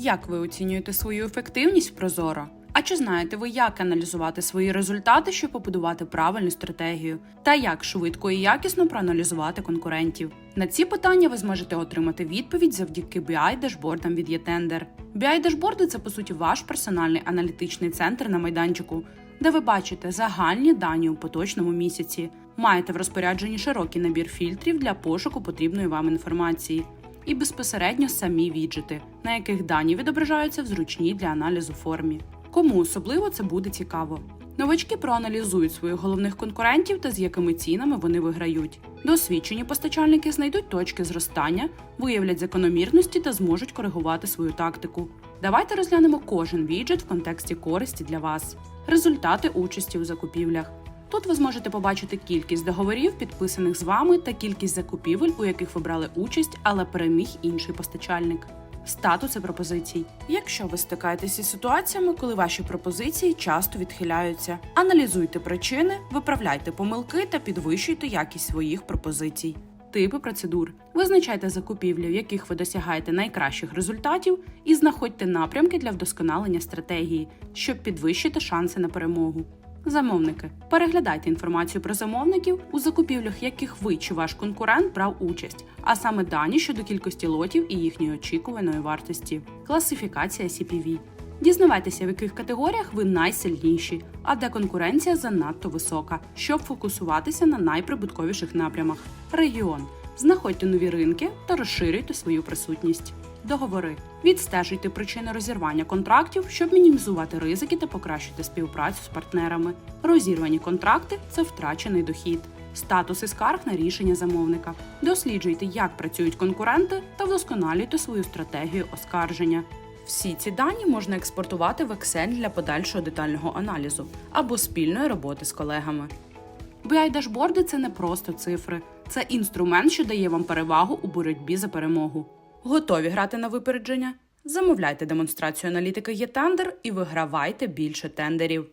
Як ви оцінюєте свою ефективність в Прозоро? А чи знаєте ви, як аналізувати свої результати, щоб побудувати правильну стратегію? Та як швидко і якісно проаналізувати конкурентів? На ці питання ви зможете отримати відповідь завдяки BI дашбордам від Єтендер. BI дашборди це по суті ваш персональний аналітичний центр на майданчику, де ви бачите загальні дані у поточному місяці. Маєте в розпорядженні широкий набір фільтрів для пошуку потрібної вам інформації і безпосередньо самі віджити, на яких дані відображаються в зручній для аналізу формі. Кому особливо це буде цікаво. Новачки проаналізують своїх головних конкурентів та з якими цінами вони виграють. Досвідчені постачальники знайдуть точки зростання, виявлять закономірності та зможуть коригувати свою тактику. Давайте розглянемо кожен віджит в контексті користі для вас. Результати участі у закупівлях. Тут ви зможете побачити кількість договорів, підписаних з вами, та кількість закупівель, у яких ви брали участь, але переміг інший постачальник. Статуси пропозицій. Якщо ви стикаєтеся із ситуаціями, коли ваші пропозиції часто відхиляються, аналізуйте причини, виправляйте помилки та підвищуйте якість своїх пропозицій. Типи процедур. Визначайте закупівлі, в яких ви досягаєте найкращих результатів, і знаходьте напрямки для вдосконалення стратегії, щоб підвищити шанси на перемогу. Замовники. Переглядайте інформацію про замовників, у закупівлях яких ви чи ваш конкурент брав участь, а саме дані щодо кількості лотів і їхньої очікуваної вартості. Класифікація CPV. Дізнавайтеся, в яких категоріях ви найсильніші, а де конкуренція занадто висока, щоб фокусуватися на найприбутковіших напрямах. Регіон. Знаходьте нові ринки та розширюйте свою присутність. Договори. Відстежуйте причини розірвання контрактів, щоб мінімізувати ризики та покращити співпрацю з партнерами. Розірвані контракти це втрачений дохід. Статуси скарг на рішення замовника. Досліджуйте, як працюють конкуренти, та вдосконалюйте свою стратегію оскарження. Всі ці дані можна експортувати в Excel для подальшого детального аналізу або спільної роботи з колегами. BI дашборди це не просто цифри, це інструмент, що дає вам перевагу у боротьбі за перемогу. Готові грати на випередження? Замовляйте демонстрацію аналітики Єтандер і вигравайте більше тендерів.